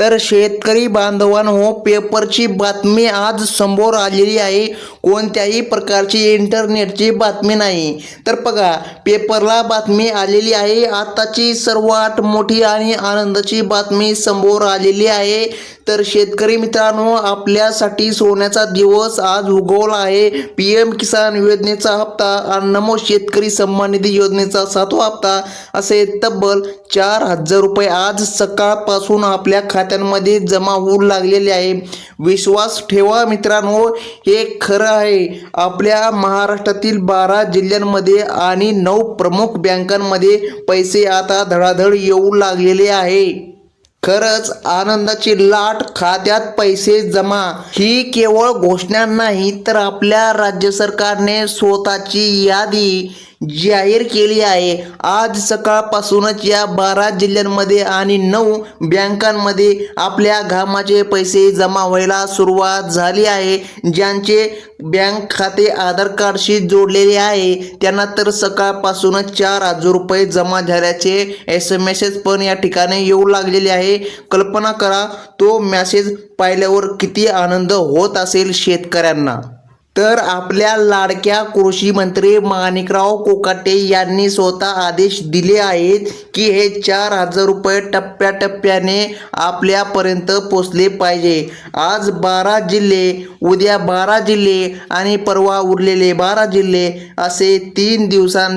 तर शेतकरी बांधवांनो पेपरची बातमी आज समोर आलेली आहे. कोणत्याही प्रकारची इंटरनेटची बातमी नाही. तर बघा पेपरला बातमी आलेली आहे. आताची सर्वात मोठी आणि आनंदाची बातमी समोर आलेली आहे. तर शेतकरी मित्रांनो आपल्यासाठी सोन्याचा दिवस आज उगवला आहे. पी एम किसान योजनेचा हप्ता आणि नमो शेतकरी सन्मान निधी योजनेचा सातवा हप्ता असे तब्बल चार हजार रुपये आज सकाळपासून आपल्या खात्यांमध्ये जमा होऊ लागलेले आहे. विश्वास ठेवा मित्रांनो हे खरं आहे. आपल्या महाराष्ट्रातील बारा जिल्ह्यांमध्ये आणि नऊ प्रमुख बँकांमध्ये पैसे आता धडाधड येऊ लागलेले आहे. खरंच आनंदाची लाट खात्यात पैसे जमा. ही केवळ घोषणा नाही तर आपल्या राज्य सरकारने स्वतःची यादी जाहीर केली आहे. आज सकाळपासूनच या बारा जिल्ह्यांमध्ये आणि नऊ बँकांमध्ये आपल्या घामाचे पैसे जमा व्हायला सुरुवात झाली आहे. ज्यांचे बँक खाते आधार कार्डशी जोडलेले आहे त्यांना तर सकाळपासूनच चार हजार रुपये जमा झाल्याचे एस एम एसेस पण या ठिकाणी येऊ लागलेले आहे. कल्पना करा तो मॅसेज पाहिल्यावर किती आनंद होत असेल शेतकऱ्यांना. तर आपल्या लाडक्या कृषी मंत्री माणिकराव कोकाटे यांनी स्वतः आदेश दिले आहेत की हे चार हजार रुपये टप्प्याटप्प्याने आपल्यापर्यंत पोचले पाहिजे. आज बारा जिल्हे उद्या बारा जिल्हे आणि परवा उरलेले बारा जिल्हे असे तीन दिवसां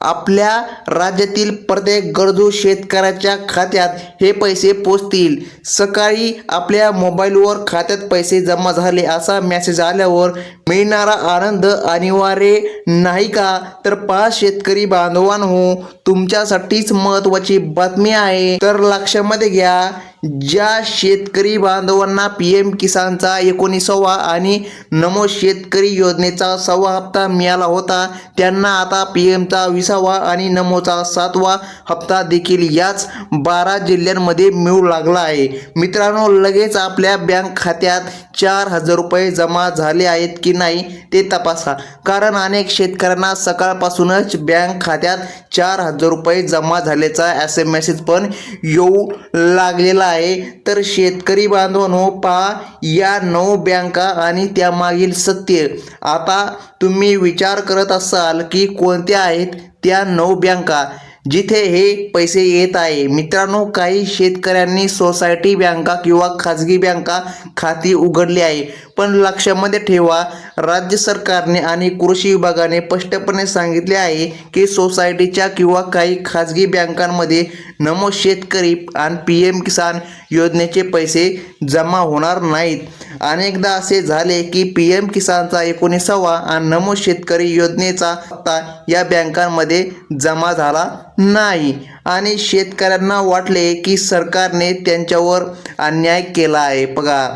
आपल्या राज्यातील प्रत्येक गरजू शेतकऱ्याच्या खात्यात हे पैसे पोचतील. सकाळी आपल्या मोबाईलवर खात्यात पैसे जमा झाले असा मेसेज आल्यावर मिळणारा आनंद अनिवार्य नाही का? तर पाच शेतकरी बांधवांनो तुमच्यासाठीच महत्वाची बातमी आहे. तर लक्षामध्ये घ्या ज्या शेतकरी बांधवांना पी एम किसानचा एकोणीसावा आणि नमो शेतकरी योजनेचा सव्वा हप्ता मिळाला होता त्यांना आता पी एमचा विसावा आणि नमोचा सातवा हप्ता देखील याच बारा जिल्ह्यांमध्ये मिळू लागला आहे. मित्रांनो लगेच आपल्या बँक खात्यात चार हजार रुपये जमा झाले आहेत की नाही ते तपासा. कारण अनेक शेतकऱ्यांना सकाळपासूनच बँक खात्यात चार हजार रुपये जमा झाल्याचा एस एम मेसेज पण येऊ लागलेला आहे तर शेतकरी बांधवांनो पहा या नऊ बँका आणि त्यामागील सत्य. आता तुम्ही विचार करत असाल की कोणत्या आहेत त्या नऊ बँका? जिथे हे पैसे येत आहे. मित्रांनो काही शेतकऱ्यांनी सोसायटी बँका किंवा खाजगी बँका खाती उघडली आहे. पण लक्षामध्ये ठेवा राज्य सरकारने आणि कृषी विभागाने स्पष्टपणे सांगितले आहे की सोसायटीच्या किंवा काही खाजगी बँकांमध्ये नमो शेतकरी आणि पी एम किसान योजनेचे पैसे जमा होणार नाहीत. अनेकदा असे झाले की पी एम किसानचा एकोणीसावा आणि नमो शेतकरी योजनेचा हप्ता या बँकांमध्ये जमा झाला नाही. आणि शेतकऱ्यांना वाटले की सरकारने त्यांच्यावर अन्याय केला आहे. बघा.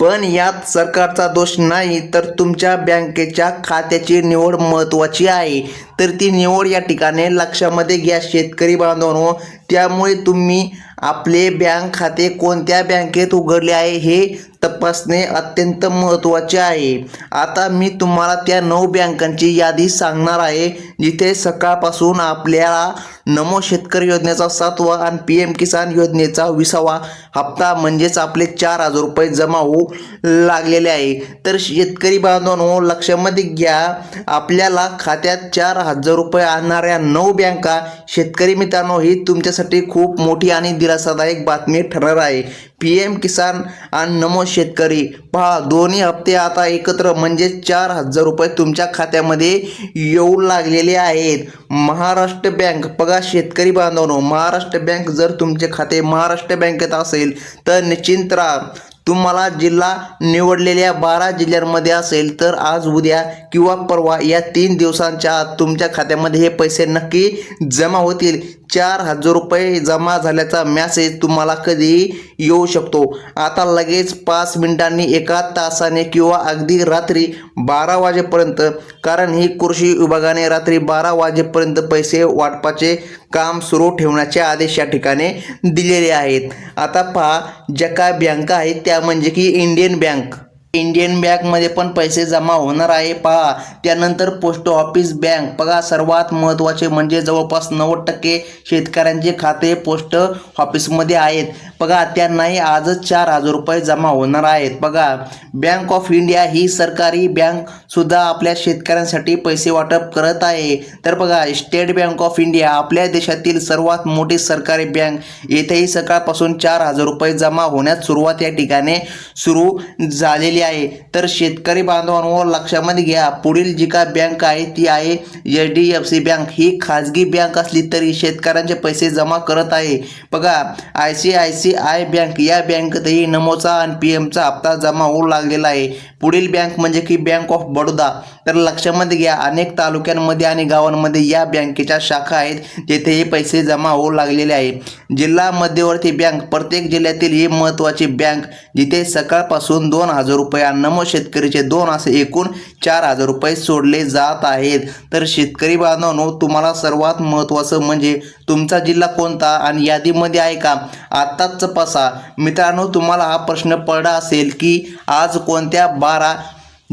पण यात सरकारचा दोष नाही तर तुमच्या बँकेच्या खात्याची निवड महत्त्वाची आहे. तर ती निवड या ठिकाणी लक्षामध्ये घ्या शेतकरी बांधवांनो. त्यामुळे तुम्ही आपले बँक खाते कोणत्या बँकेत उघडले आहे हे तपासणे अत्यंत महत्त्वाचे आहे. आता मी तुम्हाला त्या नऊ बँकांची यादी सांगणार आहे जिथे सकाळपासून आपल्याला नमो शेतकरी योजनेचा सातवा आणि पी एम किसान योजनेचा विसावा हप्ता म्हणजेच आपले चार हजार रुपये जमा होऊ लागलेले आहे. तर शेतकरी बांधवांनो लक्षामध्ये घ्या आपल्याला खात्यात चार हजार रुपये आणणाऱ्या नऊ बँका शेतकरी मित्रांनो ही तुमच्यासाठी खूप मोठी आणि दिलासादायक बातमी ठरणार आहे. पी एम किसान आणि नमो शेतकरी पहा दोन्ही हप्ते आता एकत्र म्हणजे चार हजार रुपये तुमच्या खात्यामध्ये येऊ लागलेले आहेत. महाराष्ट्र बँक बघा शेतकरी बांधवनो महाराष्ट्र बँक जर तुमचे खाते महाराष्ट्र बँकेत असेल तर निश्चिंत राहा. तुम्हाला जिल्हा निवडलेल्या बारा जिल्ह्यांमध्ये असेल तर आज उद्या किंवा परवा या तीन दिवसांच्या आत तुमच्या खात्यामध्ये हे पैसे नक्की जमा होतील. चार हजार रुपये जमा झाल्याचा मॅसेज तुम्हाला कधी येऊ शकतो. आता लगेच पाच मिनिटांनी एका तासाने किंवा अगदी रात्री बारा वाजेपर्यंत कारण ही कृषी विभागाने रात्री बारा वाजेपर्यंत पैसे वाटपाचे काम सुरू ठेवण्याचे आदेश या ठिकाणी दिलेले आहेत. आता पहा ज्या काय बँका आहेत त्या म्हणजे की इंडियन बँक इंडियन बँकमध्ये पण पैसे जमा होणार आहे पहा. त्यानंतर पोस्ट ऑफिस बँक. बघा सर्वात महत्त्वाचे म्हणजे जवळपास नव्वद टक्के शेतकऱ्यांचे खाते पोस्ट ऑफिसमध्ये आहेत. बघा त्यांनाही आजच चार हजार रुपये जमा होणार आहेत. बघा बँक ऑफ इंडिया ही सरकारी बँक सुद्धा आपल्या शेतकऱ्यांसाठी पैसे वाटप करत आहे. तर बघा स्टेट बँक ऑफ इंडिया आपल्या देशातील सर्वात मोठी सरकारी बँक. येथेही सकाळपासून चार हजार रुपये जमा होण्यास सुरुवात या ठिकाणी सुरू झालेली आहे. तर शेतकरी बांधवांवर लक्षामध्ये घ्या पुढील जी का बँक आहे ती आहे H D F C bank ही खाजगी बँक असली तरी शेतकऱ्यांचे पैसे जमा करत आहे. बघा I C I C I bank या बँकेतही नमोचा आणि पी एमचा हप्ता जमा होऊ लागलेला आहे. पुढील बँक म्हणजे की बँक ऑफ बडोदा तर लक्षामध्ये घ्या अनेक तालुक्यांमध्ये आणि गावांमध्ये या बँकेच्या शाखा आहेत जेथेही पैसे जमा होऊ लागलेले आहे. जिल्हा मध्यवर्ती बँक प्रत्येक जिल्ह्यातील ही महत्त्वाची बँक जिथे सकाळपासून दोन हजार रुपये रुपया नमो शेतकरीचे दोन असे एकूण चार हजार रुपये सोडले जात आहेत. तर शेतकरी बांधवांनो तुम्हाला सर्वात महत्त्वाचं म्हणजे तुमचा जिल्हा कोणता आणि यादीमध्ये आहे का? आत्ताच तपासा. मित्रांनो तुम्हाला हा प्रश्न पडला असेल की आज कोणत्या बारा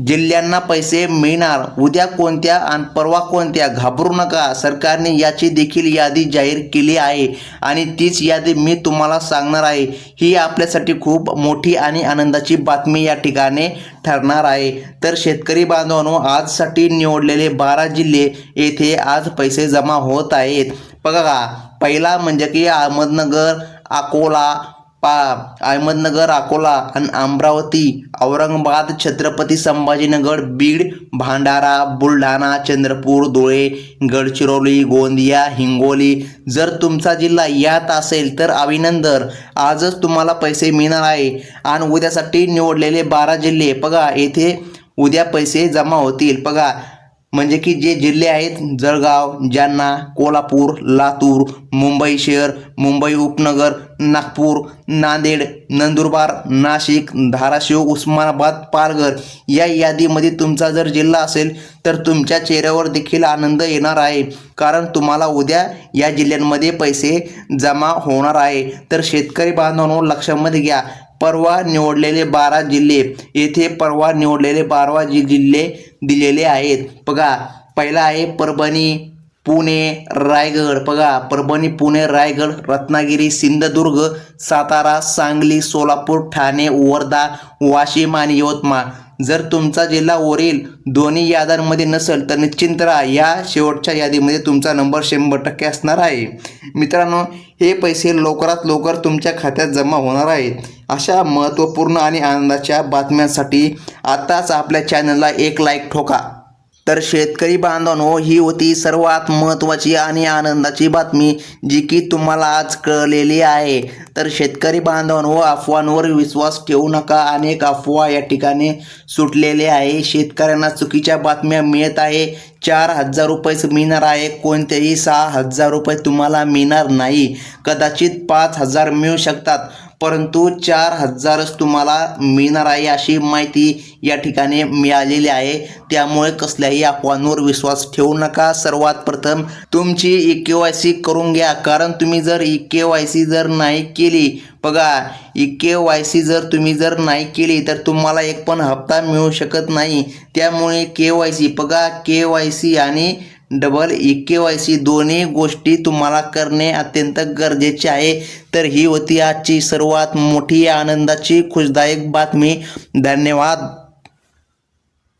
जिल्ह्यांना पैसे मिळणार. उद्या कोणत्या आणि परवा कोणत्या? घाबरू नका. सरकारने याची देखील यादी जाहीर केली आहे. आणि तीच यादी मी तुम्हाला सांगणार आहे. ही आपल्यासाठी खूप मोठी आणि आनंदाची बातमी या ठिकाणी ठरणार आहे. तर शेतकरी बांधवांनो आजसाठी निवडलेले बारा जिल्हे येथे आज पैसे जमा होत आहेत. बघा पहिला म्हणजे की अहमदनगर अकोला पा अहमदनगर अकोला आणि अमरावती औरंगाबाद छत्रपती संभाजीनगर बीड भांडारा बुलढाणा चंद्रपूर धुळे गडचिरोली गोंदिया हिंगोली. जर तुमचा जिल्हा यात असेल तर अभिनंदन. आजच तुम्हाला पैसे मिळणार आहे. आणि उद्यासाठी निवडलेले बारा जिल्हे बघा येथे उद्या पैसे जमा होतील. बघा म्हणजे की जे जिल्हे आहेत जळगाव जालना कोल्हापूर लातूर मुंबई शहर मुंबई उपनगर नागपूर नांदेड नंदुरबार नाशिक धाराशिव उस्मानाबाद पालघर या यादीमध्ये तुमचा जर जिल्हा असेल तर तुमच्या चेहऱ्यावर देखील आनंद येणार आहे. कारण तुम्हाला उद्या या जिल्ह्यांमध्ये पैसे जमा होणार आहे. तर शेतकरी बांधवांनो लक्षामध्ये घ्या. परवा निवडलेले बारा जिल्हे येथे परवा निवडलेले बारा जि जिल्हे दिलेले आहेत. बघा पहिला आहे परभणी पुणे रायगड. बघा परभणी पुणे रायगड रत्नागिरी सिंधुदुर्ग सातारा सांगली सोलापूर ठाणे वर्धा वाशिम आणि यवतमाळ. जर तुमचा जिल्हा वरील दोन्ही याद्यांमध्ये नसेल तर निश्चिंत राहा. या शेवटच्या यादीमध्ये तुमचा नंबर शंभर टक्के असणार आहे. मित्रांनो हे पैसे लवकरात लवकर तुमच्या खात्यात जमा होणार आहेत. अशा महत्त्वपूर्ण आणि आनंदाच्या बातम्यांसाठी आताच आपल्या चॅनलला एक लाईक ठोका. तर शेतकरी बांधवांनो ही होती सर्वात महत्त्वाची आणि आनंदाची बातमी जी की तुम्हाला आज कळलेली आहे. तर शेतकरी बांधवांनो अफवांवर विश्वास ठेवू नका. अनेक अफवा या ठिकाणी सुटलेले आहे. शेतकऱ्यांना चुकीच्या बातम्या मिळत आहे. चार हजार रुपयेच मिळणार आहे. कोणतेही सहा हजार रुपये तुम्हाला मिळणार नाही. कदाचित पाच हजार मिळू शकतात. परंतु चार हजारच तुम्हाला मिळणार आहे अशी माहिती या ठिकाणी मिळालेली आहे. त्यामुळे कसल्याही अफवांवर विश्वास ठेवू नका. सर्वात प्रथम तुमची ई के वाय सी करून घ्या. कारण तुम्ही जर ई के वाय सी जर नाही केली बघा ई के वाय सी जर तुम्ही जर नाही केली तर तुम्हाला एक पण हप्ता मिळू शकत नाही. त्यामुळे के वाय सी बघा के वाय सी आणि double E K Y C दोन्ही गोष्टी तुम्हाला करणे अत्यंत गरजेचे आहे. तर ही होती आजची सर्वात मोठी आनंदाची खुशदायक बातमी. धन्यवाद.